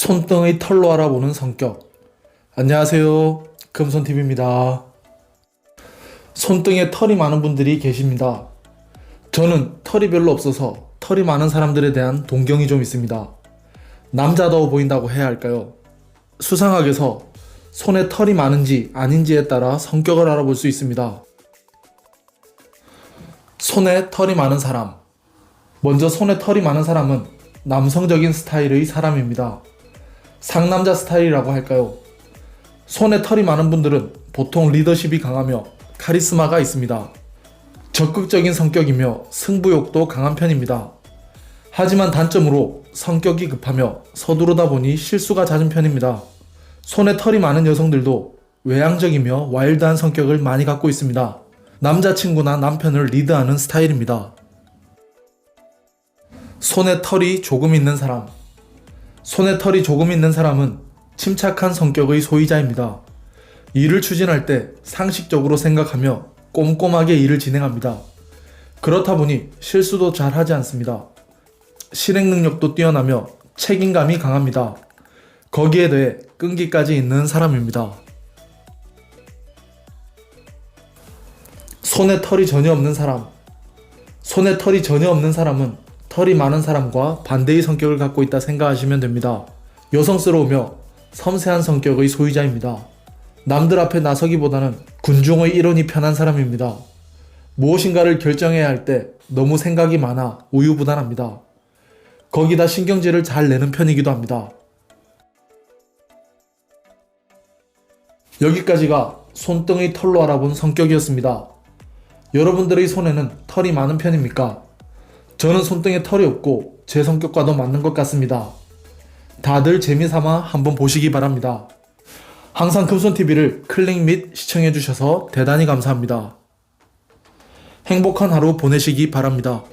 손등의 털로 알아보는 성격. 안녕하세요. 금손TV입니다. 손등에 털이 많은 분들이 계십니다. 저는 털이 별로 없어서 털이 많은 사람들에 대한 동경이 좀 있습니다. 남자다워 보인다고 해야 할까요? 수상하게서 손에 털이 많은지 아닌지에 따라 성격을 알아볼 수 있습니다. 손에 털이 많은 사람. 먼저 손에 털이 많은 사람은 남성적인 스타일의 사람입니다. 상남자 스타일이라고 할까요? 손에 털이 많은 분들은 보통 리더십이 강하며 카리스마가 있습니다. 적극적인 성격이며 승부욕도 강한 편입니다. 하지만 단점으로 성격이 급하며 서두르다 보니 실수가 잦은 편입니다. 손에 털이 많은 여성들도 외향적이며 와일드한 성격을 많이 갖고 있습니다. 남자친구나 남편을 리드하는 스타일입니다. 손에 털이 조금 있는 사람. 손에 털이 조금 있는 사람은 침착한 성격의 소유자입니다. 일을 추진할 때 상식적으로 생각하며 꼼꼼하게 일을 진행합니다. 그렇다 보니 실수도 잘 하지 않습니다. 실행 능력도 뛰어나며 책임감이 강합니다. 거기에 더해 끈기까지 있는 사람입니다. 손에 털이 전혀 없는 사람. 손에 털이 전혀 없는 사람은 털이 많은 사람과 반대의 성격을 갖고 있다 생각하시면 됩니다. 여성스러우며 섬세한 성격의 소유자입니다. 남들 앞에 나서기보다는 군중의 일원이 편한 사람입니다. 무엇인가를 결정해야 할 때 너무 생각이 많아 우유부단합니다. 거기다 신경질을 잘 내는 편이기도 합니다. 여기까지가 손등의 털로 알아본 성격이었습니다. 여러분들의 손에는 털이 많은 편입니까? 저는 손등에 털이 없고 제 성격과도 맞는 것 같습니다. 다들 재미삼아 한번 보시기 바랍니다. 항상 금손TV를 클릭 및 시청해주셔서 대단히 감사합니다. 행복한 하루 보내시기 바랍니다.